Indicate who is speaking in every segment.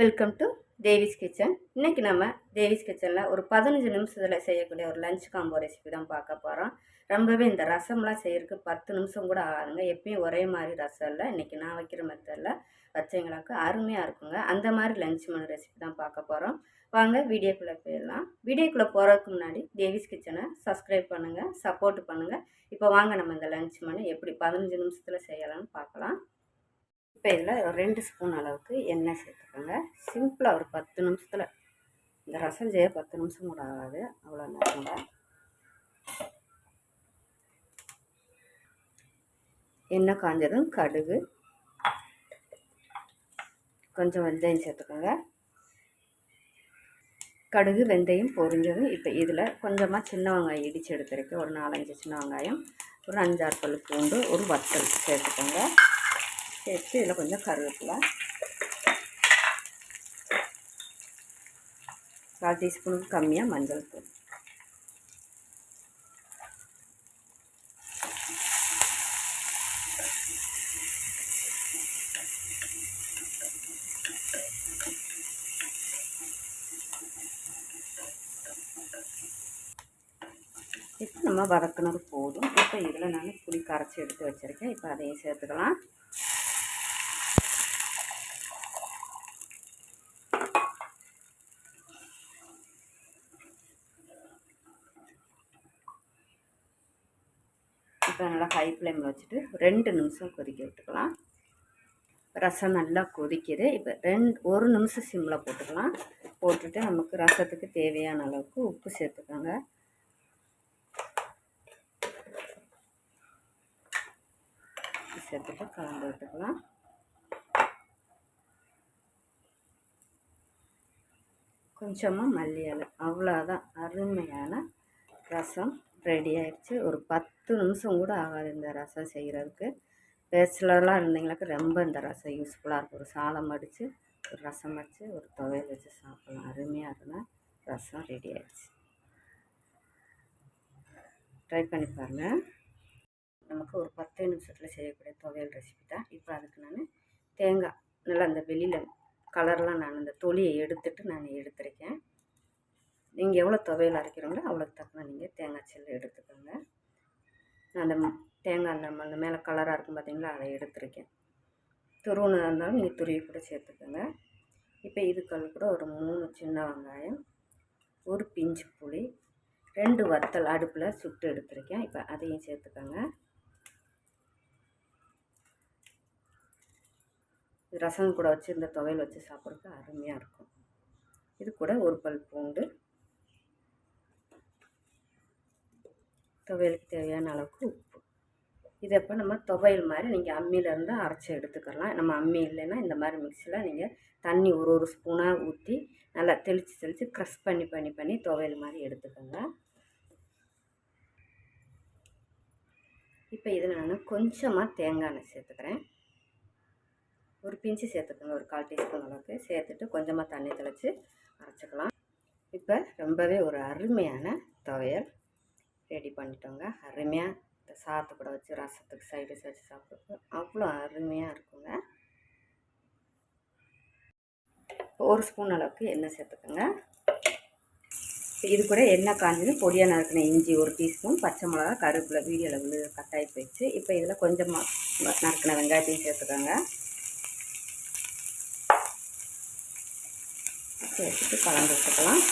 Speaker 1: Welcome to Devi's kitchen இன்றைக்கி நம்ம தேவிஸ் கிச்சனில் ஒரு பதினஞ்சு நிமிஷத்தில் செய்யக்கூடிய ஒரு லஞ்ச் காம்போ ரெசிபி தான் பார்க்க போகிறோம் ரொம்பவே இந்த ரசம்லாம் செய்யறதுக்கு பத்து நிமிஷம் கூட ஆகாதுங்க. எப்பயும் ஒரே மாதிரி ரசம் இல்லை. இன்றைக்கி நான் வைக்கிற மெத்தடில் வச்சவங்களுக்கு அருமையாக இருக்குங்க. அந்த மாதிரி லஞ்ச் மணி ரெசிபி தான் பார்க்க போகிறோம் வாங்க வீடியோக்குள்ளே போயிடலாம். வீடியோக்குள்ளே போகிறதுக்கு முன்னாடி தேவிஸ் கிச்சனை சப்ஸ்கிரைப் பண்ணுங்கள் சப்போர்ட் பண்ணுங்கள் இப்போ வாங்க நம்ம இந்த லஞ்ச் மணி எப்படி பதினஞ்சு நிமிஷத்தில் செய்யலாம்னு பார்க்கலாம். இப்போ இதில் ஒரு ரெண்டு ஸ்பூன் அளவுக்கு எண்ணெய் சேர்த்துக்கோங்க. சிம்பிளாக ஒரு பத்து நிமிஷத்தில். இந்த ரசம் செய்ய பத்து நிமிஷம் கூட ஆகாது. அவ்வளோ நேரம் எண்ணெய் காஞ்சதும் கடுகு. கொஞ்சம் வெந்தயம் சேர்த்துக்கோங்க. கடுகு வெந்தயம் பொரிஞ்சதும் இப்போ இதில் கொஞ்சமாக சின்ன வெங்காயம் இடித்து எடுத்துருக்கு ஒரு நாலஞ்சு சின்ன வெங்காயம் ஒரு அஞ்சாறு பல் பூண்டு ஒரு வத்தல் சேர்த்துக்கோங்க. சேர்த்து இதில் கொஞ்சம் கருவேப்பிலை. கால் டீஸ்பூனுக்கு கம்மியாக மஞ்சள் தூள். இப்போ நம்ம வதக்குனது போதும். இப்போ இதில் நான் புளி கரைச்சி எடுத்து வச்சுருக்கேன். இப்போ அதையும் சேர்த்துக்கலாம். இப்போ நல்லா ஹை ஃப்ளேமில் வச்சுட்டு ரெண்டு நிமிஷம் கொதிக்க விட்டுக்கலாம். ரசம் நல்லா கொதிக்குது. இப்போ ரெண்டு ஒரு நிமிஷம் சிம்மில் போட்டுக்கலாம். போட்டுட்டு நமக்கு ரசத்துக்கு தேவையான அளவுக்கு உப்பு சேர்த்துக்கோங்க. சேர்த்துட்டு கலந்து விட்டுக்கலாம். கொஞ்சமாக மல்லி அவ்வளோதான் அருமையான ரசம். ரெடி ஆயிடுச்சு. ஒரு பத்து நிமிஷம் கூட ஆகாது இந்த ரசம் செய்கிறதுக்கு பேச்சுலர்லாம் இருந்தீங்களுக்கு ரொம்ப இந்த ரசம் யூஸ்ஃபுல்லாக இருக்கும். ஒரு சாதம் அடித்து ஒரு ரசம் வச்சு ஒரு துவையல் வச்சு சாப்பிட்லாம். அருமையாக இருந்தால் ரசம் ரெடி ஆயிடுச்சு. ட்ரை பண்ணி பாருங்கள் நமக்கு ஒரு பத்து நிமிஷத்தில் செய்யக்கூடிய துவையல் ரெசிபி தான். இப்போ அதுக்கு நான் தேங்காய் நல்லா அந்த வெளியில் கலர்லாம் நான் அந்த தொலியை எடுத்துட்டு நான் எடுத்திருக்கேன். நீங்கள் எவ்வளோ துவையல் அரைக்கிறீங்களோ அவ்வளோக்கு தக்கன நீங்கள் தேங்காய் சில்லு எடுத்துக்கோங்க. நான் அந்த தேங்காய் அந்த அந்த மேலே கலராக இருக்கும் பார்த்தீங்களா அதை எடுத்துருக்கேன். துருவுனா இருந்தாலும் நீங்கள் துருவி கூட சேர்த்துக்கோங்க. இப்போ இதுக்கள் கூட ஒரு மூணு சின்ன வெங்காயம் ஒரு பிஞ்சு புளி ரெண்டு வத்தல் அடுப்பில் சுட்டு எடுத்துருக்கேன். இப்போ அதையும் சேர்த்துக்கோங்க. ரசம் கூட வச்சு இந்த துவையல் வச்சு சாப்பிட்றதுக்கு அருமையாக இருக்கும். இது கூட ஒரு பல் பூண்டு துவையலுக்கு தேவையான அளவுக்கு உப்பு. இதை இப்போ நம்ம துவையல் மாதிரி நீங்கள் அம்மியிலேருந்து அரைச்சி எடுத்துக்கலாம். நம்ம அம்மி இல்லைன்னா இந்த மாதிரி மிக்சியில் நீங்கள் தண்ணி ஒரு ஒரு ஸ்பூனாக ஊற்றி நல்லா தெளித்து தெளித்து க்ரஷ் பண்ணி பண்ணி பண்ணி துவையல் மாதிரி எடுத்துக்கோங்க. இப்போ இதில் நான் கொஞ்சமாக தேங்காய் எண்ணெய் சேர்த்துக்கிறேன். ஒரு பிஞ்சு சேர்த்துக்கோங்க ஒரு கால் டீஸ்பூன் அளவுக்கு. சேர்த்துட்டு கொஞ்சமாக தண்ணி தெளித்து அரைச்சிக்கலாம். இப்போ ரொம்பவே ஒரு அருமையான துவையல். ரெடி பண்ணிட்டோங்க. அருமையாக இந்த சாத்து கூட வச்சு ரசத்துக்கு சைடு வச்சு சாப்பிட்றது அவ்வளோ அருமையாக இருக்குங்க. ஒரு ஸ்பூன் அளவுக்கு எண்ணெய் சேர்த்துக்கோங்க. இது கூட எண்ணெய் காஞ்சது பொடியாக நறுக்கின இஞ்சி ஒரு டீஸ்பூன் பச்சை மிளகா கருவேப்பிலை வீடியோவில் விழு கட்டாயி போயிடுச்சு. இப்போ இதில் கொஞ்சமாக நறுக்கின வெங்காயத்தையும் சேர்த்துக்கோங்க. சேர்த்துட்டு கலந்து விட்டுக்கலாம்.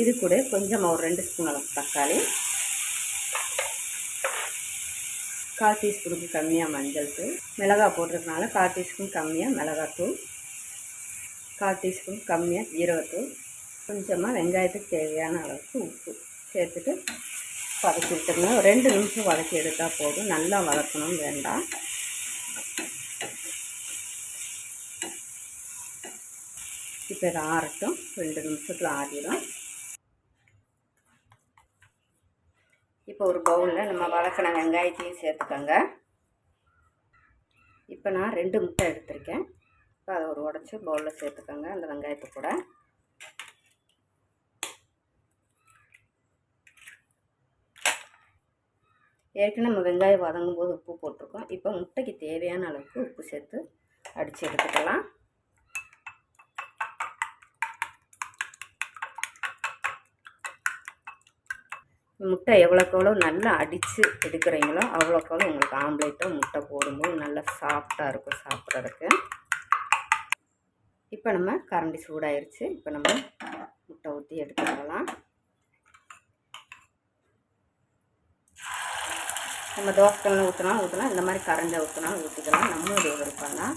Speaker 1: இது கூட கொஞ்சமாக ஒரு ரெண்டு ஸ்பூன் அளவு தக்காளி. கால் டீஸ்பூனுக்கு கம்மியாக மஞ்சள் தூள். மிளகாய் போட்டிருக்கனால கால் டீஸ்பூன் கம்மியாக மிளகாத்தூள் கால் டீஸ்பூன் கம்மியாக ஜீரகத்தூள். கொஞ்சமாக வெங்காயத்துக்கு தேவையான அளவுக்கு உப்பு சேர்த்துட்டு வதக்கி விட்டுருங்க. ரெண்டு நிமிஷம் வதக்கி எடுத்தால் போதும். நல்லா வதக்கணும். வேண்டாம். இப்போ இதை ஆறட்டும். ரெண்டு நிமிஷத்தில் ஆறிடும். இப்போ ஒரு பவுலில் நம்ம வளர்க்கின வெங்காயத்தையும் சேர்த்துக்கோங்க. இப்போ நான் ரெண்டு முட்டை எடுத்திருக்கேன். இப்போ அதை ஒரு உடச்சி பவுலில் சேர்த்துக்கோங்க அந்த வெங்காயத்தை கூட. ஏற்கனவே நம்ம வெங்காயம் வதங்கும் போது உப்பு போட்டிருக்கோம். இப்போ முட்டைக்கு தேவையான அளவுக்கு உப்பு சேர்த்து அடித்து எடுத்துக்கலாம். முட்டை எவ்வளோக்கு எவ்வளோ நல்லா அடித்து எடுக்கிறீங்களோ அவ்வளோக்கு எவ்வளோ உங்களுக்கு ஆம்லேட்டோ முட்டை போடும்போது நல்லா சாஃப்டாக இருக்கும் சாப்பிட்றதுக்கு. இப்போ நம்ம கரண்டி சூடாயிருச்சு. இப்போ நம்ம முட்டை ஊற்றி எடுத்துக்கலாம். நம்ம தோசைக்கல்ல ஊற்றினாலும் ஊற்றலாம் இந்த மாதிரி கரண்டை ஊற்றினாலும் ஊற்றிக்கலாம் நம்மளுடைய விருப்பம் தான்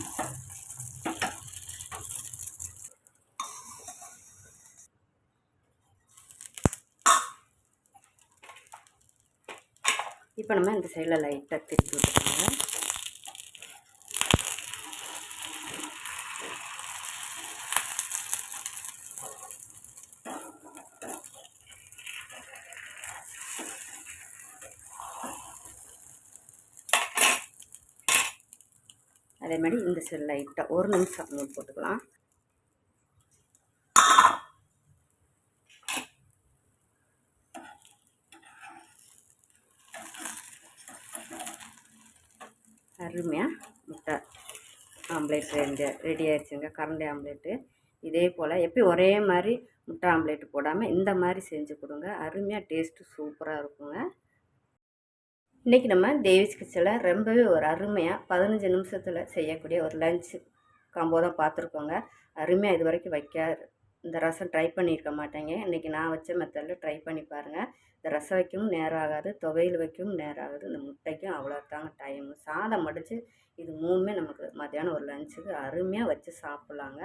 Speaker 1: இப்போ நம்ம இந்த சைடில் லைட்டாக திருப்பி விட்டுக்கோங்க. அதே மாதிரி இந்த சைடு லைட்டாக ஒரு நிமிஷம் மூடி போட்டுக்கலாம். அருமையாக முட்டை. ஆம்லேட் ரெண்டு ரெடி ஆயிடுச்சுங்க. கரண்டி ஆம்லேட்டு. இதே போல் எப்பயும் ஒரே மாதிரி முட்டை ஆம்லேட் போடாமல் இந்த மாதிரி செஞ்சு கொடுங்க. அருமையாக டேஸ்ட்டு சூப்பராக இருக்குங்க. இன்றைக்கி நம்ம தேவிஸ் கிச்சனில் ரொம்பவே ஒரு அருமையாக பதினஞ்சு நிமிஷத்தில் செய்யக்கூடிய ஒரு லஞ்சு காம்போ தான் பார்த்துருக்கோங்க. அருமையாக இது வரைக்கும் வைக்க இந்த ரசம் ட்ரை பண்ணியிருக்க மாட்டேங்க. இன்றைக்கி நான் வச்ச மெத்தடில் ட்ரை பண்ணி பாருங்கள் இந்த ரசம் வைக்கவும் நேரம் ஆகாது. துவையல் வைக்கவும் நேரம் ஆகாது. இந்த முட்டைக்கும் அவ்வளோ தாங்க டைம் சாதம் மடித்து இது மூணுமே நமக்கு மத்தியானம் ஒரு லஞ்சுக்கு அருமையாக வச்சு சாப்பிட்லாங்க.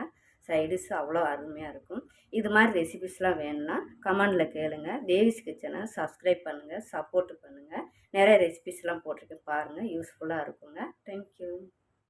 Speaker 1: சைடிஷ் அவ்வளோ அருமையாக இருக்கும். இது மாதிரி ரெசிபிஸ்லாம் வேணும்னா கமெண்டில் கேளுங்க. தேவிஸ் கிச்சனை சப்ஸ்கிரைப் பண்ணுங்கள் சப்போர்ட் பண்ணுங்கள் நிறைய ரெசிபிஸ்லாம் போட்டிருக்கேன் பாருங்கள் யூஸ்ஃபுல்லாக இருக்குங்க. தேங்க்யூ